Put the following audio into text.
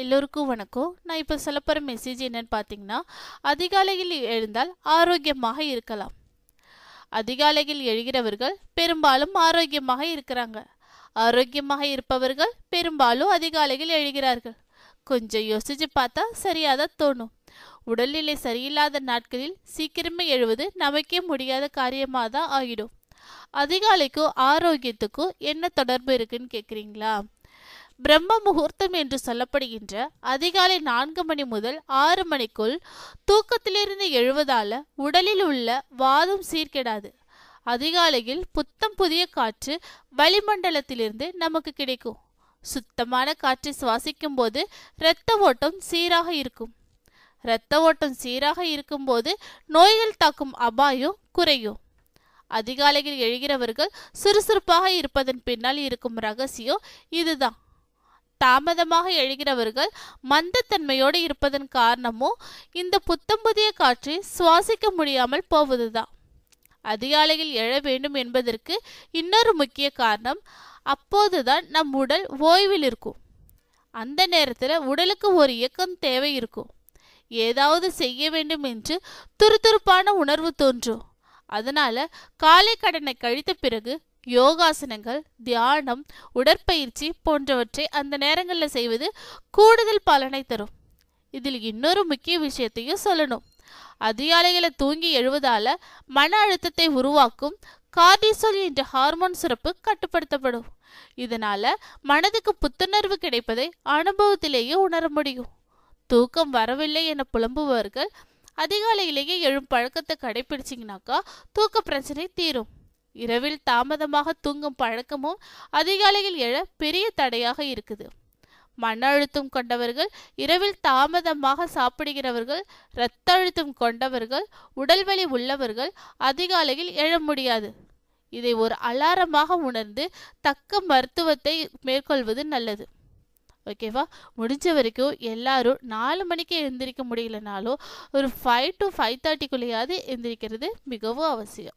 எல்லோருக்கும் வணக்கம். நான் இப்போ சொல்லப்போகிற மெசேஜ் என்னன்னு பார்த்தீங்கன்னா அதிகாலையில் எழுந்தால் ஆரோக்கியமாக இருக்கலாம். அதிகாலையில் எழுகிறவர்கள் பெரும்பாலும் ஆரோக்கியமாக இருக்கிறாங்க. ஆரோக்கியமாக இருப்பவர்கள் பெரும்பாலும் அதிகாலையில் எழுகிறார்கள். கொஞ்சம் யோசிச்சு பார்த்தா சரியாக தான் தோணும். உடல்நிலை சரியில்லாத நாட்களில் சீக்கிரமே எழுவது நமக்கே முடியாத காரியமாக தான் ஆகிடும். அதிகாலைக்கும் ஆரோக்கியத்துக்கும் என்ன தொடர்பு இருக்குன்னு கேட்குறீங்களா பிரம்ம முகூர்த்தம் என்று சொல்லப்படுகின்ற அதிகாலை நான்கு மணி முதல் ஆறு மணிக்குள் தூக்கத்திலிருந்து எழுவதால உடலில் உள்ள வாதம் சீர்கெடாது. அதிகாலையில் புத்தம் புதிய காற்று வளிமண்டலத்திலிருந்து நமக்கு கிடைக்கும். சுத்தமான காற்றை சுவாசிக்கும் போது இரத்த ஓட்டம் சீராக இருக்கும். இரத்த ஓட்டம் சீராக இருக்கும்போது நோய்கள் தாக்கும் அபாயம் குறையும். அதிகாலையில் எழுகிறவர்கள் சுறுசுறுப்பாக இருப்பதன் பின்னால் இருக்கும் ரகசியம் இதுதான். தாமதமாக எழுகிறவர்கள் மந்தத்தன்மையோடு இருப்பதன் காரணமோ இந்த புத்தம் புதிய காற்றை சுவாசிக்க முடியாமல் போவதுதான். அதிகாலையில் எழ வேண்டும் என்பதற்கு இன்னொரு முக்கிய காரணம் அப்போதுதான் நம் உடல் ஓய்வில் இருக்கும். அந்த நேரத்தில் உடலுக்கு ஒரு இயக்கம் தேவை இருக்கும். ஏதாவது செய்ய வேண்டும் என்று துருதுருப்பான உணர்வு தோன்றும். அதனால காலை கடனை கழித்த பிறகு யோகாசனங்கள் தியானம் உடற்பயிற்சி போன்றவற்றை அந்த நேரங்களில் செய்வது கூடுதல் பலனை தரும். இதில் இன்னொரு முக்கிய விஷயத்தையும் சொல்லணும். அதிகாலையில் தூங்கி எழுவதால மன அழுத்தத்தை உருவாக்கும் கார்டிசோல் என்ற ஹார்மோன் சுரப்பு கட்டுப்படுத்தப்படும். இதனால மனதுக்கு புத்துணர்வு கிடைப்பதை அனுபவத்திலேயே உணர முடியும். தூக்கம் வரவில்லை என புலம்புபவர்கள் அதிகாலையிலேயே எழும் பழக்கத்தை கடைபிடிச்சிங்கனாக்கா தூக்க பிரச்சனை தீரும். இரவில் தாமதமாக தூங்கும் பழக்கமும் அதிகாலையில் எழ பெரிய தடையாக இருக்குது. மன அழுத்தம் கொண்டவர்கள் இரவில் தாமதமாக சாப்பிடுகிறவர்கள் இரத்த அழுத்தம் கொண்டவர்கள் உடல்வலி உள்ளவர்கள் அதிகாலையில் எழ முடியாது. இதை ஒரு அலாரமாக உணர்ந்து தக்க மருத்துவத்தை மேற்கொள்வது நல்லது. ஓகேவா முடிஞ்ச வரைக்கும் எல்லாரும் நாலு மணிக்கு எழுந்திரிக்க முடியலனாலும் ஒரு ஃபைவ் டு ஃபைவ் தேர்ட்டிக்குள்ளேயாவது எழுந்திரிக்கிறது மிகவும் அவசியம்.